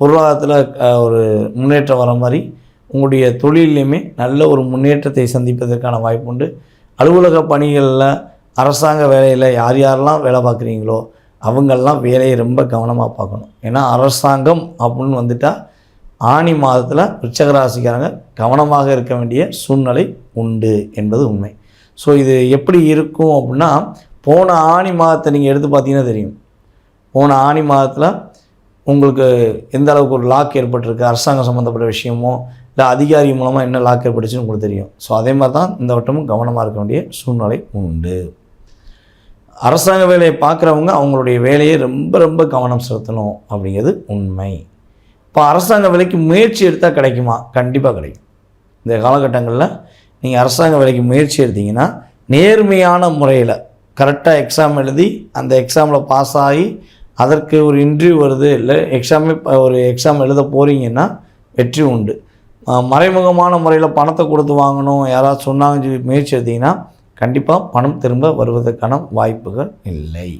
பொருளாதாரத்தில் ஒரு முன்னேற்றம் வர மாதிரி உங்களுடைய தொழிலையுமே நல்ல ஒரு முன்னேற்றத்தை சந்திப்பதற்கான வாய்ப்பு உண்டு. அலுவலக பணிகளில் அரசாங்க வேலையில் யார் யாரெல்லாம் வேலை பார்க்குறீங்களோ அவங்கெல்லாம் வேலையை ரொம்ப கவனமாக பார்க்கணும். ஏன்னா அரசாங்கம் அப்படின்னு வந்துட்டால் ஆணி மாதத்தில் விருச்சக ராசிக்காரங்க கவனமாக இருக்க வேண்டிய சூழ்நிலை உண்டு என்பது உண்மை. ஸோ இது எப்படி இருக்கும் அப்படின்னா போன ஆணி மாதத்தை நீங்கள் எடுத்து பார்த்தீங்கன்னா தெரியும். போன ஆணி மாதத்தில் உங்களுக்கு எந்த அளவுக்கு ஒரு லாக் ஏற்பட்டிருக்கு அரசாங்கம் சம்மந்தப்பட்ட விஷயமோ இல்லை அதிகாரி மூலமாக என்ன லாக் ஏற்பட்டுச்சுன்னு உங்களுக்கு தெரியும். ஸோ அதே மாதிரி தான் இந்த வட்டமும் கவனமாக இருக்க வேண்டிய சூழ்நிலை உண்டு. அரசாங்க வேலையை பார்க்குறவங்க அவங்களுடைய வேலையை ரொம்ப ரொம்ப கவனம் செலுத்தணும் அப்படிங்கிறது உண்மை. இப்போ அரசாங்க வேலைக்கு முயற்சி எடுத்தால் கிடைக்குமா? கண்டிப்பாக கிடைக்கும். இந்த காலகட்டங்களில் நீங்கள் அரசாங்க வேலைக்கு முயற்சி எடுத்தீங்கன்னா நேர்மையான முறையில் கரெக்டாக எக்ஸாம் எழுதி அந்த எக்ஸாமில் பாஸ் ஆகி அதற்கு ஒரு இன்டர்வியூ வருது இல்லை எக்ஸாமே ஒரு எக்ஸாம் எழுத போகிறீங்கன்னா வெற்றி உண்டு. மறைமுகமான முறையில் பணத்தை கொடுத்து வாங்கணும் யாராவது சொன்னாங்கன்னு சொல்லி முயற்சி எடுத்தீங்கன்னா கண்டிப்பாக பணம் திரும்ப வருவதற்கான வாய்ப்புகள் இல்லை.